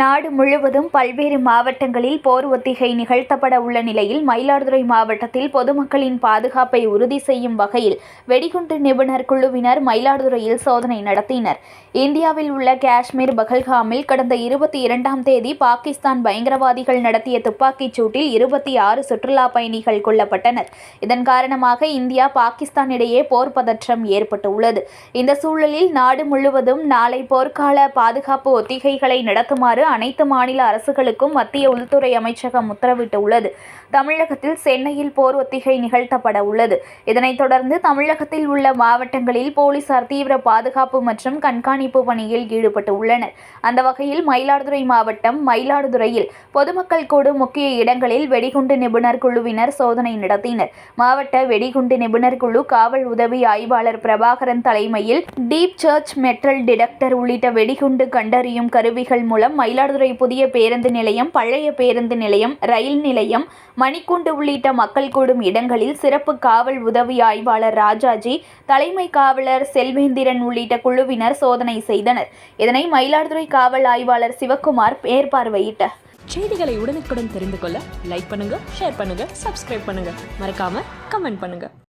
நாடு முழுவதும் பல்வேறு மாவட்டங்களில் போர் ஒத்திகை நிகழ்த்தப்பட உள்ள நிலையில் மயிலாடுதுறை மாவட்டத்தில் பொதுமக்களின் பாதுகாப்பை உறுதி செய்யும் வகையில் வெடிகுண்டு நிபுணர் குழுவினர் மயிலாடுதுறையில் சோதனை நடத்தினர். இந்தியாவில் உள்ள காஷ்மீர் பகல்காமில் கடந்த இருபத்தி இரண்டாம் தேதி பாகிஸ்தான் பயங்கரவாதிகள் நடத்திய துப்பாக்கிச் சூட்டில் இருபத்தி ஆறு சுற்றுலா பயணிகள் கொல்லப்பட்டனர். இதன் காரணமாக இந்தியா பாகிஸ்தான் இடையே போர் பதற்றம் ஏற்பட்டுள்ளது. இந்த சூழலில் நாடு முழுவதும் நாளை போர்க்கால பாதுகாப்பு ஒத்திகைகளை நடத்துமாறு அனைத்து மாநில அரசுகளுக்கும் மத்திய உள்துறை அமைச்சகம் உத்தரவிட்டுள்ளது. தமிழகத்தில் சென்னையில் போர் ஒத்திகை நிகழ்த்தப்பட உள்ளது. இதனைத் தொடர்ந்து தமிழகத்தில் உள்ள மாவட்டங்களில் போலீசார் தீவிர பாதுகாப்பு மற்றும் கண்காணிப்பு பணியில் ஈடுபட்டு உள்ளனர். அந்த வகையில் மயிலாடுதுறை மாவட்டம் மயிலாடுதுறையில் பொதுமக்கள் கூடும் முக்கிய இடங்களில் வெடிகுண்டு நிபுணர் குழுவினர் சோதனை நடத்தினர். மாவட்ட வெடிகுண்டு நிபுணர் குழு காவல் உதவி ஆய்வாளர் பிரபாகரன் தலைமையில் டீப் சர்ச் மெட்டல் டிடெக்டர் உள்ளிட்ட வெடிகுண்டு கண்டறியும் கருவிகள் மூலம் மயிலாடுதுறை புதிய பேருந்து நிலையம் பழைய பேருந்து நிலையம் ரயில் நிலையம் மணிக்கூண்டு உள்ளிட்ட மக்கள் கூடும் இடங்களில் சிறப்பு காவல் உதவி ஆய்வாளர் ராஜாஜி தலைமை காவலர் செல்வேந்திரன் உள்ளிட்ட குழுவினர் சோதனை செய்தனர். இதனை மயிலாடுதுறை காவல் ஆய்வாளர் சிவக்குமார் மேற்பார்வையிட்டார் செய்திகளை உடனுக்குடன் தெரிந்து கொள்ள லைக் பண்ணுங்க ஷேர் பண்ணுங்க சப்ஸ்கிரைப் பண்ணுங்க. மறக்காம கமெண்ட் பண்ணுங்க.